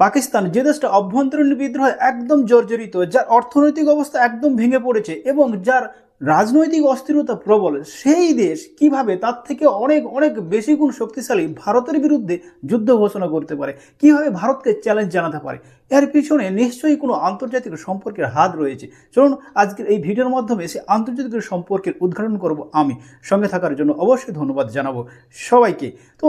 পাকিস্তান যে দেশটা অভ্যন্তরীণ বিদ্রোহ একদম জর্জরিত, যার অর্থনৈতিক অবস্থা একদম ভেঙে পড়েছে এবং যার রাজনৈতিক অস্থিরতা প্রবল, সেই দেশ কীভাবে তার থেকে অনেক অনেক বেশি গুণ শক্তিশালী ভারতের বিরুদ্ধে যুদ্ধ ঘোষণা করতে পারে? কীভাবে ভারতকে চ্যালেঞ্জ জানাতে পারে? এর পিছনে নিশ্চয়ই কোনো আন্তর্জাতিক সম্পর্কের হাত রয়েছে। চলুন আজকের এই ভিডিওর মাধ্যমে সে আন্তর্জাতিক সম্পর্কের উদ্ঘাটন করব আমি। সঙ্গে থাকার জন্য অবশ্যই ধন্যবাদ জানাব সবাইকে। তো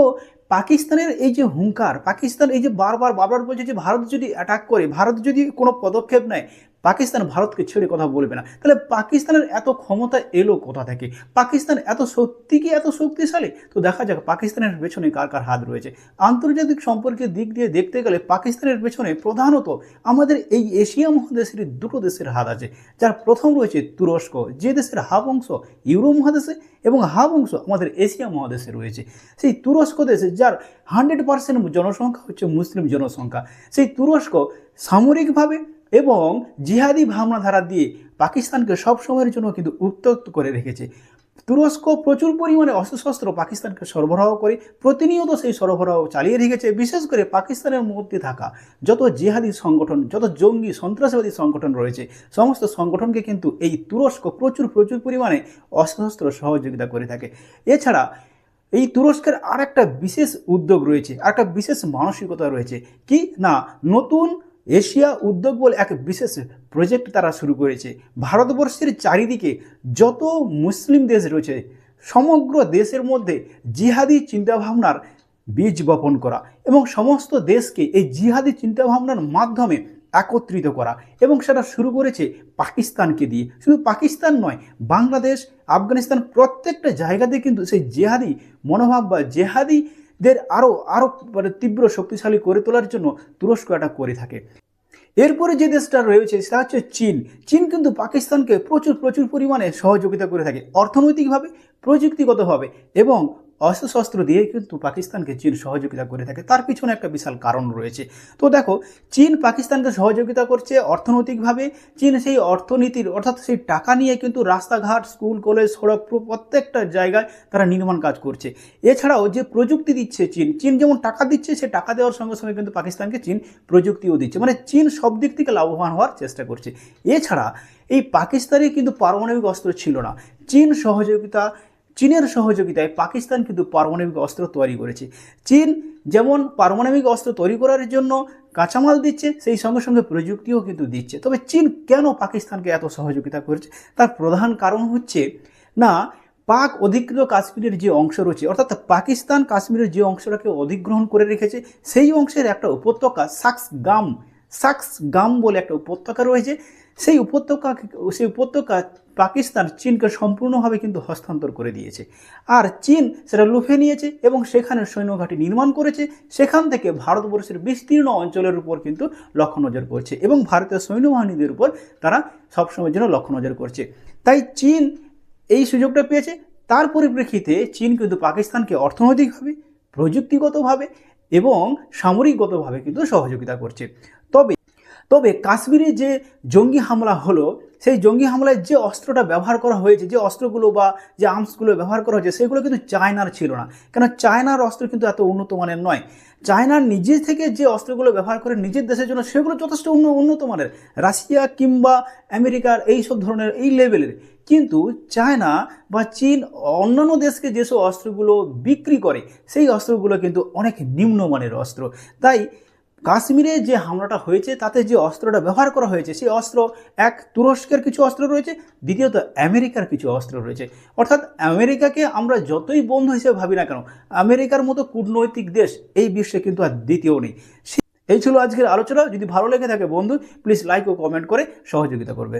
পাকিস্তানের এই যে হুঙ্কার, পাকিস্তান এই যে বারবার বারবার বলছে যে ভারত যদি অ্যাটাক করে, ভারত যদি কোনো পদক্ষেপ নেয় পাকিস্তান ভারতকে ছেড়ে কথা বলবে না। তাহলে পাকিস্তানের এত ক্ষমতা এলো কোথা থেকে? পাকিস্তান এত সত্যি কি এত শক্তিশালী? তো দেখা যাক পাকিস্তানের পেছনে কার কার হাত রয়েছে। আন্তর্জাতিক সম্পর্কের দিক দিয়ে দেখতে গেলে পাকিস্তানের পেছনে প্রধানত আমাদের এই এশিয়া মহাদেশের দুটো দেশের হাত আছে। যার প্রথম রয়েছে তুরস্ক, যে দেশের হাফ অংশ ইউরো মহাদেশে এবং হাফ অংশ আমাদের এশিয়া মহাদেশে রয়েছে। সেই তুরস্ক দেশে, যার হান্ড্রেড পার্সেন্ট জনসংখ্যা হচ্ছে মুসলিম জনসংখ্যা। সেই তুরস্ক সামরিকভাবে এবং জিহাদি ভাবনাধারা দিয়ে পাকিস্তানকে সব সময়ের জন্য কিন্তু উত্তক্ত করে রেখেছে। তুরস্ক প্রচুর পরিমাণে অস্ত্রশস্ত্র পাকিস্তানকে সরবরাহ করে প্রতিনিয়ত সেই সরবরাহ চালিয়ে রেখেছে, বিশেষ করে পাকিস্তানের মধ্যে থাকা যত জিহাদি সংগঠন, যত জঙ্গি সন্ত্রাসবাদী সংগঠন রয়েছে, সমস্ত সংগঠনকে কিন্তু এই তুরস্ক প্রচুর প্রচুর পরিমাণে অস্ত্রশস্ত্র সহযোগিতা করে থাকে। এছাড়া এই তুরস্কের আর একটা বিশেষ উদ্যোগ রয়েছে আর একটা বিশেষ মানসিকতা রয়েছে। কি? না, নতুন এশিয়া উদ্যোগ বলে এক বিশেষ প্রজেক্ট তারা শুরু করেছে। ভারতবর্ষের চারিদিকে যত মুসলিম দেশ রয়েছে, সমগ্র দেশের মধ্যে জিহাদি চিন্তাভাবনার বীজ বপন করা এবং সমস্ত দেশকে এই জিহাদি চিন্তাভাবনার মাধ্যমে একত্রিত করা এবং সেটা শুরু করেছে পাকিস্তানকে দিয়ে। শুধু পাকিস্তান নয়, বাংলাদেশ, আফগানিস্তান প্রত্যেকটা জায়গাতে কিন্তু সেই জেহাদি মনোভাব বা জেহাদিদের আরও আরও মানে তীব্র শক্তিশালী করে তোলার জন্য তুরস্ক এটা করে থাকে। এরপরে যে দেশটা রয়েছে সেটা হচ্ছে চীন। চীন কিন্তু পাকিস্তানকে প্রচুর প্রচুর পরিমাণে সহযোগিতা করে থাকে অর্থনৈতিকভাবে, প্রযুক্তিগতভাবে এবং অস্ত্রশস্ত্র দিয়ে কিন্তু পাকিস্তানকে চীন সহযোগিতা করে থাকে। তার পিছনে একটা বিশাল কারণ রয়েছে। তো দেখো, চীন পাকিস্তানকে সহযোগিতা করছে অর্থনৈতিকভাবে। চীন সেই অর্থনীতির, অর্থাৎ সেই টাকা নিয়ে কিন্তু রাস্তাঘাট, স্কুল, কলেজ সড়ক পুরো প্রত্যেকটা জায়গায় তারা নির্মাণ কাজ করছে। এছাড়াও যে প্রযুক্তি দিচ্ছে চীন চীন যেমন টাকা দিচ্ছে, সে টাকা দেওয়ার সঙ্গে সঙ্গে কিন্তু পাকিস্তানকে চীন প্রযুক্তিও দিচ্ছে। মানে চীন সব দিক থেকে লাভবান হওয়ার চেষ্টা করছে। এছাড়া এই পাকিস্তানে কিন্তু পারমাণবিক অস্ত্র ছিল না। চীন সহযোগিতা চীনের সহযোগিতায় পাকিস্তান কিন্তু পারমাণবিক অস্ত্র তৈরি করেছে। চীন যেমন পারমাণবিক অস্ত্র তৈরি করার জন্য কাঁচামাল দিচ্ছে, সেই সঙ্গে সঙ্গে প্রযুক্তিও কিন্তু দিচ্ছে। তবে চীন কেন পাকিস্তানকে এত সহযোগিতা করছে? তার প্রধান কারণ হচ্ছে, না, পাক অধিকৃত কাশ্মীরের যে অংশ রয়েছে, অর্থাৎ পাকিস্তান কাশ্মীরের যে অংশটাকে অধিগ্রহণ করে রেখেছে, সেই অংশের একটা উপত্যকা সাক্স গাম সাক্স গাম বলে একটা উপত্যকা রয়েছে। সেই উপত্যকা সেই উপত্যকা পাকিস্তান চীনকে সম্পূর্ণভাবে কিন্তু হস্তান্তর করে দিয়েছে। আর চীন সেটা লুফে নিয়েছে এবং সেখানে সৈন্যঘাটি নির্মাণ করেছে। সেখান থেকে ভারতবর্ষের বিস্তীর্ণ অঞ্চলের উপর কিন্তু লক্ষ্য নজর করছে এবং ভারতীয় সৈন্যবাহিনীদের উপর তারা সবসময়ের জন্য লক্ষ্য নজর করছে। তাই চীন এই সুযোগটা পেয়েছে। তার পরিপ্রেক্ষিতে চীন কিন্তু পাকিস্তানকে অর্থনৈতিকভাবে, প্রযুক্তিগতভাবে এবং সামরিকগতভাবে কিন্তু সহযোগিতা করছে। তবে তবে কাশ্মীরে যে জঙ্গি হামলা হলো সেই জঙ্গি হামলায় যে অস্ত্রটা ব্যবহার করা হয়েছে, যে অস্ত্রগুলো বা যে আর্মসগুলো ব্যবহার করা হয়েছে, সেগুলো কিন্তু চায়নার ছিল না। কেন চায়নার অস্ত্র কিন্তু এত উন্নত মানের নয়। চায়নার নিজে থেকে যে অস্ত্রগুলো ব্যবহার করে নিজের দেশের জন্য, সেগুলো যথেষ্ট উন্ন, উন্নত মানের। রাশিয়া কিংবা আমেরিকার এই সব ধরনের এই লেভেলের। কিন্তু চায়না বা চীন অন্যান্য দেশকে যেসব অস্ত্রগুলো বিক্রি করে, সেই অস্ত্রগুলো কিন্তু অনেক নিম্নমানের অস্ত্র। তাই কাশ্মীরে যে হামলাটা হয়েছে, তাতে যে অস্ত্রটা ব্যবহার করা হয়েছে, সেই অস্ত্র এক তুরস্কের কিছু অস্ত্র রয়েছে, দ্বিতীয়ত আমেরিকার কিছু অস্ত্র রয়েছে। অর্থাৎ আমেরিকাকে আমরা যতই বন্ধু হিসেবে ভাবি না কেন, আমেরিকার মতো কূটনৈতিক দেশ এই বিশ্বে কিন্তু আর দ্বিতীয় নেই। এই ছিল আজকের আলোচনা। যদি ভালো লেগে থাকে বন্ধু প্লিজ লাইক ও কমেন্ট করে সহযোগিতা করবে।